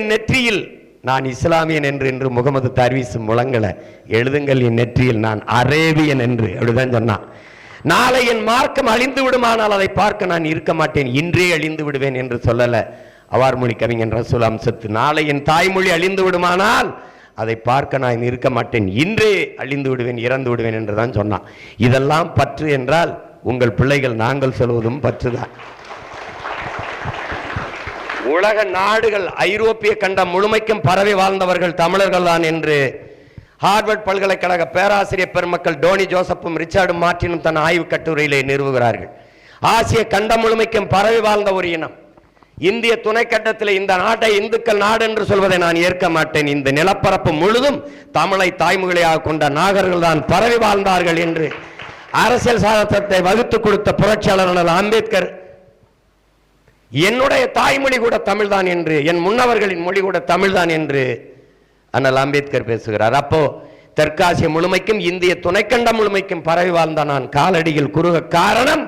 என் நெற்றியில் நான் இஸ்லாமியன் என்று என்று முகமது தர்வீஸ் முழங்கல. எழுதுங்கள் என் நெற்றியில் நான் அரேபியன் என்று. அப்படிதான் சொன்னான். நாளை என் மார்க்கம் அழிந்து விடுமானால் அதை பார்க்க நான் இருக்க மாட்டேன். இன்றே அழிந்து விடுவேன் என்று சொல்லலை. அவார்மொழி கவிஞன் ரசூல் அம்சத்து நாளை என் தாய்மொழி அழிந்து விடுமானால் அதை பார்க்க நான் இருக்க மாட்டேன். இன்றே அழிந்து விடுவேன் இறந்து விடுவேன் என்று தான் சொன்னான். இதெல்லாம் பற்று என்றால் உங்கள் பிள்ளைகள் நாங்கள் சொல்வதும் பற்றுதான். உலக நாடுகள் ஐரோப்பிய கண்டம் முழுமைக்கும் பரவி வாழ்ந்தவர்கள் தமிழர்கள் தான் என்று ஹார்வர்ட் பல்கலைக்கழக பேராசிரியர் பெருமக்கள் டோனி ஜோசப்பும் ரிச்சார்டும் மார்ட்டினும் தன் ஆய்வு கட்டுரையிலே நிறுவுகிறார்கள். ஆசிய கண்டம் முழுமைக்கும் பரவி வாழ்ந்த ஒரு இனம். இந்திய துணைக்கண்டத்தில் இந்த நாட்டை இந்துக்கள் நாடு என்று சொல்வதை நான் ஏற்க மாட்டேன். இந்த நிலப்பரப்பு முழுதும் தமிழை தாய்மொழியாக கொண்ட நாகர்கள் தான் பரவி வாழ்ந்தார்கள் என்று அரசியல் சாதனத்தை வகுத்து கொடுத்த புரட்சியாளர் அம்பேத்கர் என்னுடைய தாய்மொழி கூட தமிழ்தான் என்று என் முன்னவர்களின் மொழி கூட தமிழ்தான் என்று அண்ணல் அம்பேத்கர் பேசுகிறார். அப்போ தெற்காசிய முழுமைக்கும் இந்திய துணைக்கண்டம் முழுமைக்கும் பரவி வாழ்ந்த நான் காலடியில் குறுக காரணம்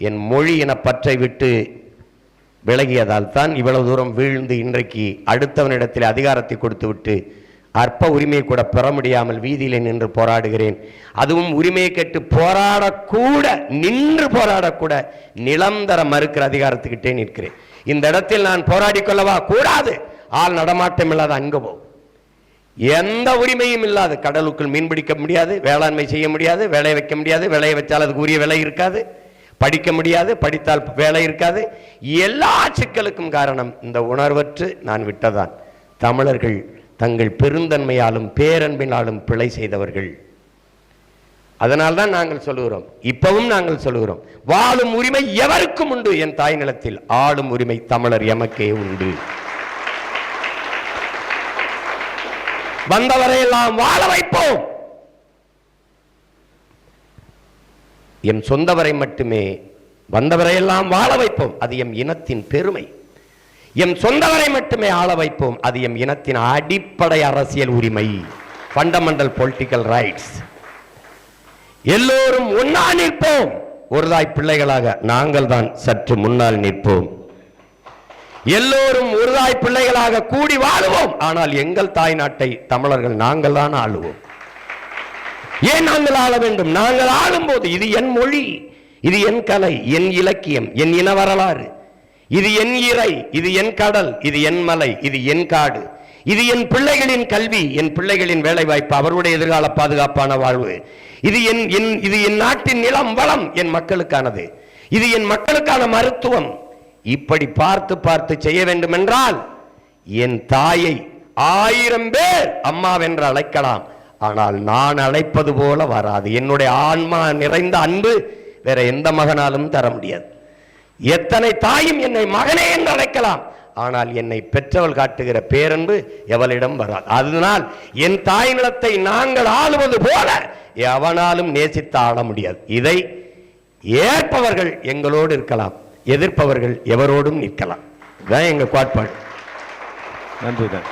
என் மொழி என பற்றை விட்டு விலகியதால் தான் இவ்வளவு தூரம் வீழ்ந்து இன்றைக்கு அடுத்தவனிடத்தில் அதிகாரத்தை கொடுத்துவிட்டு அற்ப உரிமையை கூட பெற முடியாமல் வீதியிலே நின்று போராடுகிறேன். அதுவும் உரிமையை கேட்டு போராடக்கூட நின்று போராடக்கூட நிலம் தர மறுக்கிற அதிகாரத்துக்கிட்டே நிற்கிறேன். இந்த இடத்தில் நான் போராடி கொள்ளவா? கூடாது. ஆள் நடமாட்டம் இல்லாத அங்க போ. எந்த உரிமையும் இல்லாது கடலுக்குள் மீன் பிடிக்க முடியாது வேளாண்மை செய்ய முடியாது வேலை வைக்க முடியாது விளைய வச்சால் அதுக்கு உரிய விலை இருக்காது படிக்க முடியாது படித்தால் வேலை இருக்காது. எல்லா சிக்கலுக்கும் காரணம் இந்த உணர்வற்று நான் விட்டதான் தமிழர்கள் தங்கள் பெருந்தன்மையாலும் பேரன்பினாலும் பிழை செய்தவர்கள். அதனால்தான் நாங்கள் சொல்லுகிறோம். இப்பவும் நாங்கள் சொல்லுகிறோம். வாழும் உரிமை எவருக்கும் உண்டு? என் தாய் நிலத்தில் ஆளும் உரிமை தமிழர் எமக்கே உண்டு. வந்தவரையெல்லாம் வாழ வைப்போம். என் சொந்தவரை மட்டுமே வந்தவரையெல்லாம் வாழ வைப்போம். அது எம் இனத்தின் பெருமை. எம் சொந்தவரை மட்டுமே ஆள வைப்போம். அது எம் இனத்தின் அடிப்படை அரசியல் உரிமை. ஃபண்டமெண்டல் பொலிட்டிக்கல் ரைட்ஸ் எல்லோரும் ஒன்னா நிற்போம். ஒருதாய் பிள்ளைகளாக நாங்கள் தான் சற்று முன்னால் நிற்போம். எல்லோரும் ஒருதாய் பிள்ளைகளாக கூடி வாழுவோம். ஆனால் எங்கள் தாய் நாட்டை தமிழர்கள் நாங்கள் தான் ஆளுவோம். ஏன் நாங்கள் ஆள வேண்டும்? நாங்கள் ஆளும்போது இது என் மொழி இது என் கலை என் இலக்கியம் என் இன வரலாறு. இது என் இறை இது என் கடல் இது என் மலை இது என் காடு. இது என் பிள்ளைகளின் கல்வி என் பிள்ளைகளின் வேலைவாய்ப்பு அவருடைய எதிர்கால பாதுகாப்பான வாழ்வு. இது என் என் இது என் நாட்டின் நிலம் வளம் என் மக்களுக்கானது. இது என் மக்களுக்கான மருத்துவம். இப்படி பார்த்து பார்த்து செய்ய வேண்டும் என்றால் என் தாயை ஆயிரம் பேர் அம்மாவென்று அழைக்கலாம். ஆனால் நான் அழைப்பது போல வராது. என்னுடைய ஆன்மா நிறைந்த அன்பு வேற எந்த மகனாலும் தர முடியாது. எத்தனை தாயும் என்னை மகனே என்று அழைக்கலாம். ஆனால் என்னை பெற்றவள் காட்டுகிற பேரன்பு எவளிடம் வராது. அதனால் என் தாய் நிலத்தை நாங்கள் ஆளுவது போல எவனாலும் நேசித்து ஆள முடியாது. இதை ஏற்பவர்கள் எங்களோடு இருக்கலாம். எதிர்ப்பவர்கள் எவரோடும் நிற்கலாம். இதுதான் எங்க கோட்பாடு. நன்றி தான்